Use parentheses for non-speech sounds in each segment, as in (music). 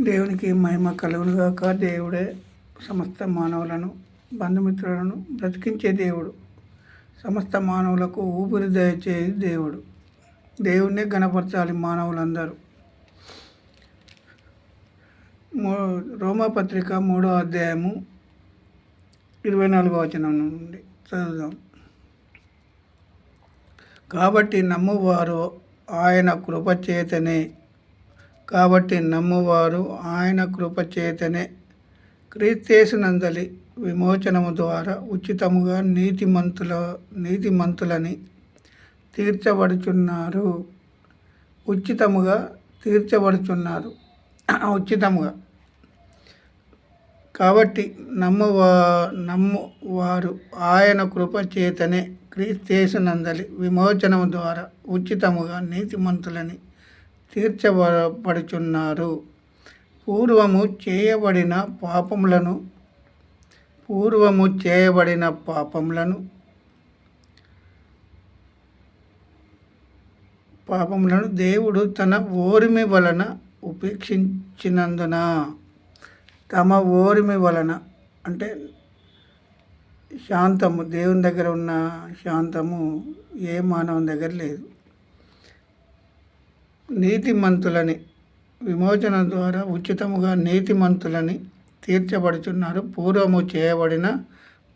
దేవునికి మహిమ కలుగునుగాక దేవుడే సమస్త మానవులను బంధుమిత్రులను బ్రతికించే దేవుడు. సమస్త మానవులకు ఊపిరి దయచే దేవుడు. దేవుణ్ణే గణపరచాలి మానవులందరూ. మూ రోమపత్రిక మూడో అధ్యాయము ఇరవై నాలుగో వచనం నుండి చదువుదాం. కాబట్టి నమ్మువారు ఆయన కృపచేతనే కాబట్టి నమ్మువారు ఆయన కృపచేతనే క్రీస్తేసినందలి విమోచనము ద్వారా ఉచితముగా నీతిమంతుల నీతిమంతులని తీర్చబడుచున్నారు. ఉచితముగా తీర్చబడుచున్నారు. (clears throat) ఉచితముగా. కాబట్టి నమ్మువా నమ్మువారు ఆయన కృపచేతనే క్రీస్తేసునందలి విమోచనము ద్వారా ఉచితముగా నీతిమంతులని తీర్చబడుచున్నారు. పూర్వము చేయబడిన పాపములను పూర్వము చేయబడిన పాపములను పాపములను దేవుడు తన ఓరిమి వలన ఉపేక్షించినందున తమ ఓరిమి వలన అంటే శాంతము దేవుని దగ్గర ఉన్న శాంతము ఏ మానవుని దగ్గర లేదు. నీతిమంతులని విమోచన ద్వారా ఉచితముగా నీతిమంతులని తీర్చబడుచున్నారు. పూర్వము చేయబడిన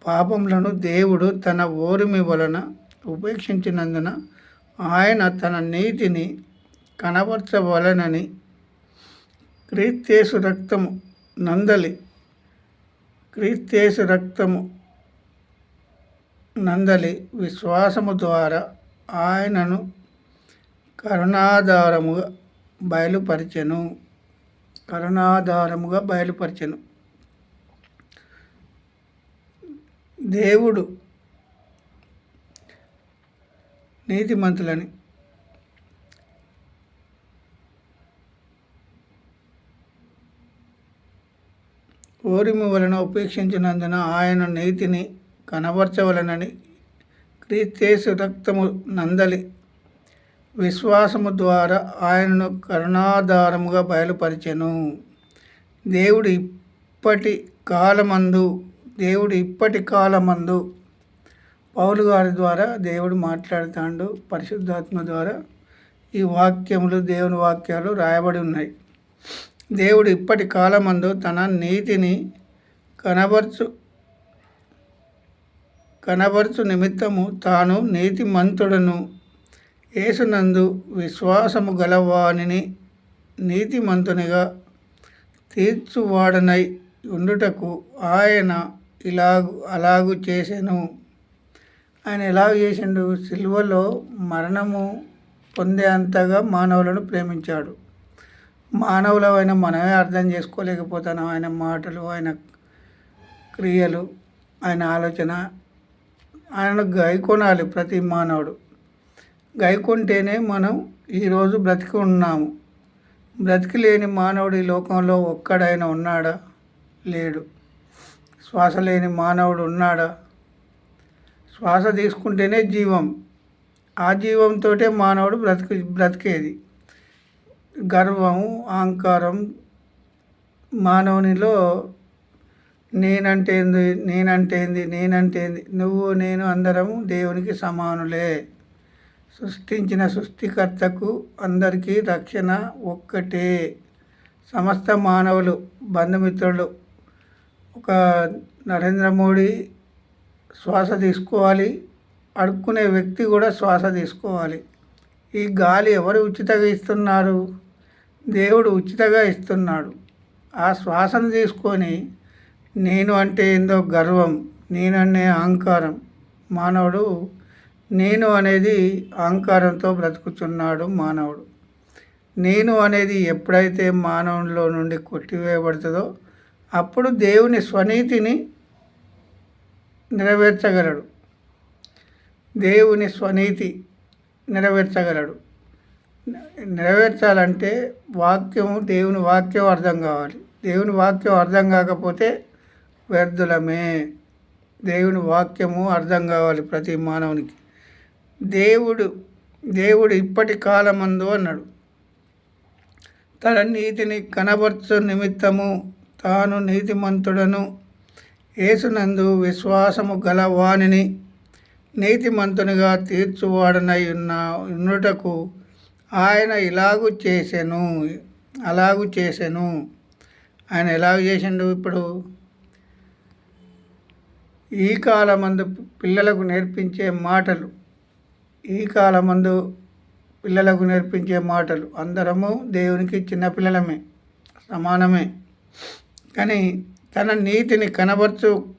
పాపములను దేవుడు తన ఓరిమి వలన ఉపేక్షించినందున ఆయన తన నీతిని కనబరచవలనని క్రీస్తేసు రక్తము నందలి క్రీస్తేసు రక్తము నందలి విశ్వాసము ద్వారా ఆయనను కరుణాధారముగా బయలుపరిచెను. కరుణాధారముగా బయలుపరిచెను. దేవుడు నీతిమంతులని ఓరిమి వలన ఉపేక్షించినందున ఆయన నీతిని కనబరచవలనని క్రీస్తేసు రక్తము నందలి. విశ్వాసము ద్వారా ఆయనను కరుణాధారముగా బయలుపరిచెను. దేవుడు ఇప్పటి కాలమందు దేవుడు ఇప్పటి కాలమందు పౌలు గారి ద్వారా దేవుడు మాట్లాడుతాడు. పరిశుద్ధాత్మ ద్వారా ఈ వాక్యములు దేవుని వాక్యాలు రాయబడి ఉన్నాయి. దేవుడు ఇప్పటి కాలమందు తన నీతిని కనబర్చు కనబర్చు నిమిత్తము తాను నీతిమంతుడను. యేసునందు విశ్వాసము గలవానిని నీతిమంతునిగా తీర్చువాడనై ఉండుటకు ఆయన ఇలాగు అలాగు చేసెను. ఆయన ఎలా చేసిండు? సిల్వలో మరణము పొందే అంతగా మానవులను ప్రేమించాడు. మానవులమైన మనమే అర్థం చేసుకోలేకపోతున్నాం ఆయన మాటలు ఆయన క్రియలు ఆయన ఆలోచన ఆయనను గైకొనాలి ప్రతి మానవుడు. గైకుంటేనే మనం ఈరోజు బ్రతికి ఉన్నాము. బ్రతికి లేని మానవుడు ఈ లోకంలో ఒక్కడైనా ఉన్నాడా? లేడు. శ్వాస లేని మానవుడు ఉన్నాడా? శ్వాస తీసుకుంటేనే జీవం. ఆ జీవంతో మానవుడు బ్రతికి బ్రతికేది. గర్వం అహంకారం మానవునిలో నేనంటేంది నేనంటేంది నేనంటేంది నువ్వు నేను అందరం దేవునికి సమానులే. సృష్టించిన సృష్టికర్తకు అందరికీ రక్షణ ఒక్కటే. సమస్త మానవులు బంధుమిత్రులు ఒక నరేంద్ర మోడీ శ్వాస తీసుకోవాలి. అడుక్కునే వ్యక్తి కూడా శ్వాస తీసుకోవాలి. ఈ గాలి ఎవరు ఉచితంగా ఇస్తున్నారు? దేవుడు ఉచితంగా ఇస్తున్నాడు. ఆ శ్వాసను తీసుకొని నేను అంటే ఏందో గర్వం నేననే అహంకారం. మానవుడు నేను అనేది అహంకారంతో బ్రతుకుతున్నాడు మానవుడు. నేను అనేది ఎప్పుడైతే మానవునిలో నుండి కొట్టివేయబడుతుందో అప్పుడు దేవుని స్వనీతిని నెరవేర్చగలడు. దేవుని స్వనీతి నెరవేర్చగలడు. నెరవేర్చాలంటే వాక్యం దేవుని వాక్యం అర్థం కావాలి. దేవుని వాక్యం అర్థం కాకపోతే వ్యర్థులమే. దేవుని వాక్యము అర్థం కావాలి ప్రతి మానవునికి. దేవుడు దేవుడు ఇప్పటి కాలమందు అన్నాడు. తన నీతిని కనబరచు నిమిత్తము తాను నీతిమంతుడను. యేసునందు విశ్వాసము గల వాణిని నీతిమంతునిగా తీర్చువాడనై ఉన్న ఉన్నటకు ఆయన ఇలాగు చేసెను అలాగు చేసెను. ఆయన ఎలాగ చేసిండు ఇప్పుడు? ఈ కాలమందు పిల్లలకు నేర్పించే మాటలు. ఈ కాలమందు పిల్లలకు నేర్పించే మాటలు అందరము దేవునికి చిన్నపిల్లలమే సమానమే. కానీ తన నీతిని కనబరచు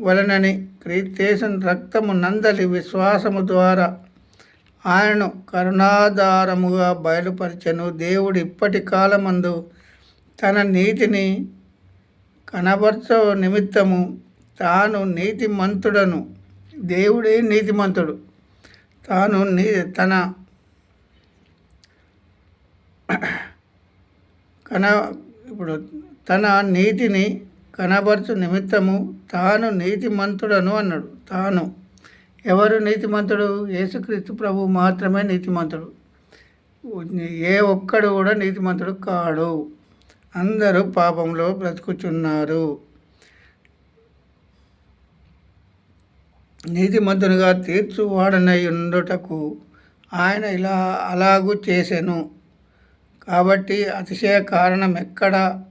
వలనని క్రీస్తేసిన రక్తము నందలి విశ్వాసము ద్వారా ఆయనను కరుణాధారముగా బయలుపరిచెను. దేవుడు ఇప్పటి కాలమందు తన నీతిని కనబరచ నిమిత్తము తాను నీతిమంతుడను. దేవుడే నీతిమంతుడు. తాను నీ తన కన ఇప్పుడు తన నీతిని కనబరచు నిమిత్తము తాను నీతిమంతుడను అన్నాడు. తాను. ఎవరు నీతిమంతుడు? యేసుక్రీస్తు ప్రభు మాత్రమే నీతిమంతుడు. ఏ ఒక్కడు కూడా నీతిమంతుడు కాడు. అందరూ పాపంలో బ్రతుకుచున్నారు. నీతిమంతునిగా తీర్చువాడనై ఉండుటకు ఆయన ఇలా అలాగూ చేసెను. కాబట్టి అతిశయ కారణం ఎక్కడ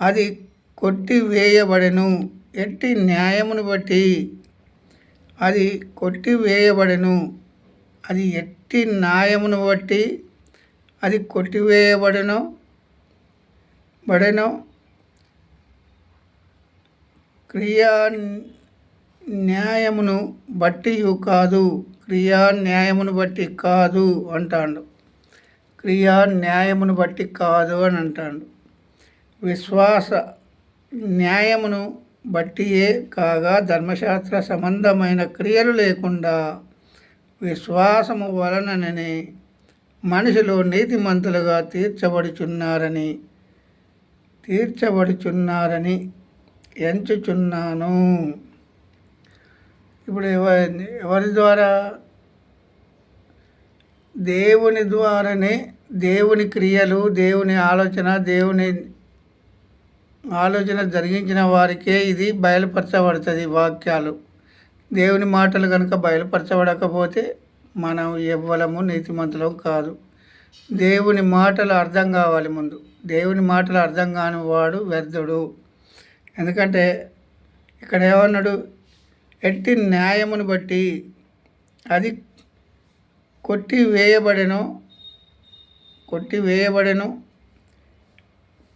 అది కొట్టివేయబడెను. ఎట్టి న్యాయమును బట్టి అది కొట్టివేయబడెను. అది ఎట్టి న్యాయమును బట్టి అది కొట్టివేయబడెను. బడెను. క్రియా న్యాయమును బట్టి కాదు. క్రియా న్యాయమును బట్టి కాదు అంటాడు. క్రియా న్యాయమును బట్టి కాదు అని అంటాడు. విశ్వాస న్యాయమును బట్టియే కాగా ధర్మశాస్త్ర సంబంధమైన క్రియలు లేకుండా విశ్వాసము వలననే మనుషులు నీతిమంతులుగా తీర్చబడుచున్నారని తీర్చబడుచున్నారని ఎంచుచున్నాను. ఇప్పుడు ఎవరి ఎవరి ద్వారా? దేవుని ద్వారానే దేవుని క్రియలు దేవుని ఆలోచన దేవుని ఆలోచన జరిగించిన వారికే ఇది బయలుపరచబడుతుంది వాక్యాలు. దేవుని మాటలు కనుక బయలుపరచబడకపోతే మనం ఎవ్వలము నీతిమంతులం కాదు. దేవుని మాటలు అర్థం కావాలి ముందు. దేవుని మాటలు అర్థం కాని వాడు వ్యర్థుడు. ఎందుకంటే ఇక్కడ ఏమన్నాడు? ఎట్టి న్యాయమును బట్టి అది కొట్టి వేయబడెను కొట్టి వేయబడెను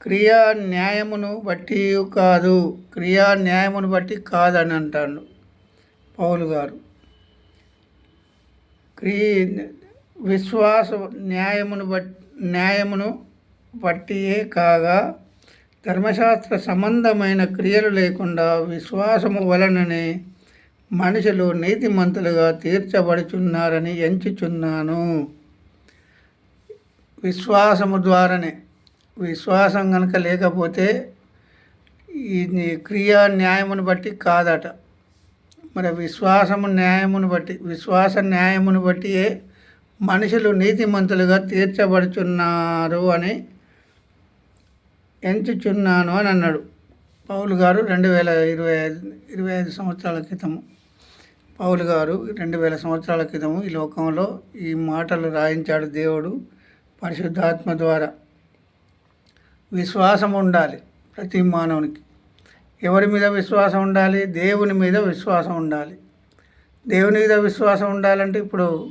క్రియా న్యాయమును బట్టి కాదు క్రియా న్యాయమును బట్టి కాదని అంటాడు పౌలు గారు. క్రీ విశ్వాస న్యాయమును బట్టి న్యాయమును బట్టియే కాగా ధర్మశాస్త్ర సంబంధమైన క్రియలు లేకుండా విశ్వాసము వలననే మనుషులు నీతిమంతులుగా తీర్చబడుచున్నారని ఎంచుచున్నాను. విశ్వాసము ద్వారానే. విశ్వాసం కనుక లేకపోతే ఈ క్రియా న్యాయమును బట్టి కాదట. మరి విశ్వాసము న్యాయమును బట్టి విశ్వాస న్యాయమును బట్టియే మనుషులు నీతిమంతులుగా తీర్చబడుచున్నారు అని ఎంచుచున్నాను అని అన్నాడు. పౌలు గారు రెండు వేల ఇరవై ఐదు ఇరవై ఐదు సంవత్సరాల క్రితము. పౌలు గారు రెండు వేల సంవత్సరాల క్రితము ఈ లోకంలో ఈ మాటలు రాయించాడు దేవుడు పరిశుద్ధాత్మ ద్వారా. విశ్వాసం ఉండాలి ప్రతి మానవునికి. ఎవరి మీద విశ్వాసం ఉండాలి? దేవుని మీద విశ్వాసం ఉండాలి. దేవుని మీద విశ్వాసం ఉండాలంటే ఇప్పుడు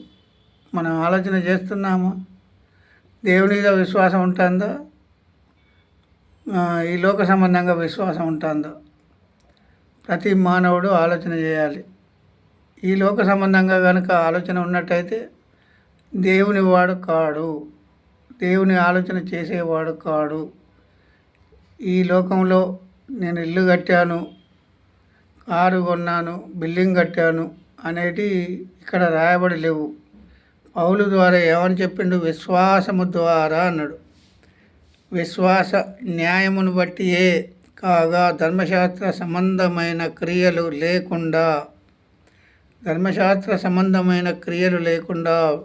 మనం ఆలోచన చేస్తున్నాము? దేవుని మీద విశ్వాసం ఉంటుందో? ఈ లోక సంబంధంగా విశ్వాసం ఉంటుందో? ప్రతి మానవుడు ఆలోచన చేయాలి. ఈ లోక సంబంధంగా కనుక ఆలోచన ఉన్నట్టయితే దేవుని వాడు కాడు. దేవుని ఆలోచన చేసేవాడు కాడు. ఈ లోకంలో నేను ఇల్లు కట్టాను కారు కొన్నాను బిల్డింగ్ కట్టాను అనేటి ఇక్కడ రాయబడి లేవు. పౌలు ద్వారా ఏమని చెప్పిండు విశ్వాసము ద్వారా అన్నాడు. విశ్వాస న్యాయమును బట్టియే కాగా ధర్మశాస్త్ర సంబంధమైన క్రియలు లేకుండా ధర్మశాస్త్ర సంబంధమైన క్రియలు లేకుండా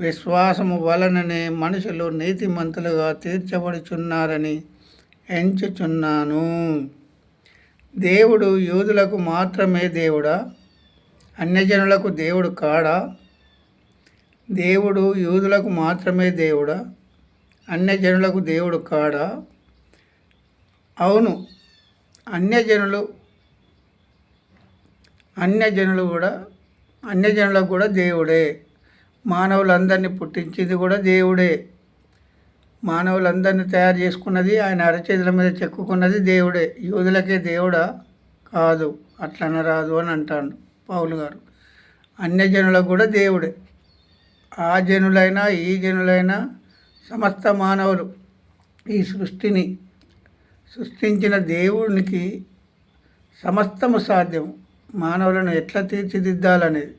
విశ్వాసము వలననే మనుషులు నీతిమంతులుగా తీర్చబడుచున్నారని ఎంచుచున్నాను. దేవుడు యూదులకు మాత్రమే దేవుడా? అన్యజనులకు దేవుడు కాడా? దేవుడు యూదులకు మాత్రమే దేవుడా? అన్యజనులకు దేవుడు కాడా? అవును అన్యజనులు అన్యజనులు కూడా అన్యజనులకు కూడా దేవుడే. మానవులందరినీ పుట్టించింది కూడా దేవుడే. మానవులందరినీ తయారు చేసుకున్నది ఆయన అరచేతుల మీద చెక్కుకున్నది దేవుడే. యూదులకే దేవుడా? కాదు అట్లనే రాదు అని అంటాడు పౌలు గారు. అన్యజనులకు కూడా దేవుడే. ఆ జనులైనా ఈ జనులైనా సమస్త మానవులు ఈ సృష్టిని సృష్టించిన దేవునికి సమస్తము సాధ్యం మానవులను ఎట్లా తీర్చిదిద్దాలనేది.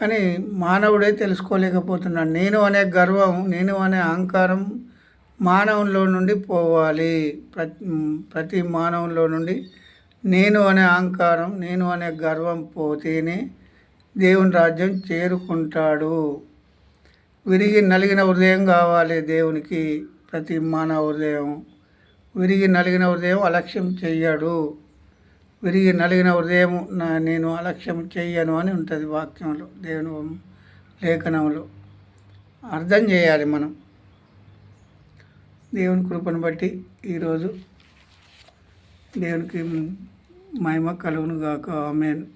కానీ మానవుడే తెలుసుకోలేకపోతున్నాడు. నేను అనే గర్వం నేను అనే అహంకారం మానవుల్లో నుండి పోవాలి. ప్రతి ప్రతి మానవుల్లో నుండి నేను అనే అహంకారం నేను అనే గర్వం పోతేనే దేవుని రాజ్యం చేరుకుంటాడు. విరిగి నలిగిన హృదయం కావాలి దేవునికి ప్రతి మానవ హృదయం. విరిగి నలిగిన హృదయం అలక్ష్యం చెయ్యడు. విరిగి నలిగిన హృదయము నా నేను అలక్ష్యం చెయ్యను అని ఉంటుంది వాక్యంలో దేవుని లేఖనంలో. అర్థం చేయాలి మనం. దేవుని కృపను బట్టి ఈరోజు దేవునికి మహిమ కలుగును గాక ఆమెన్.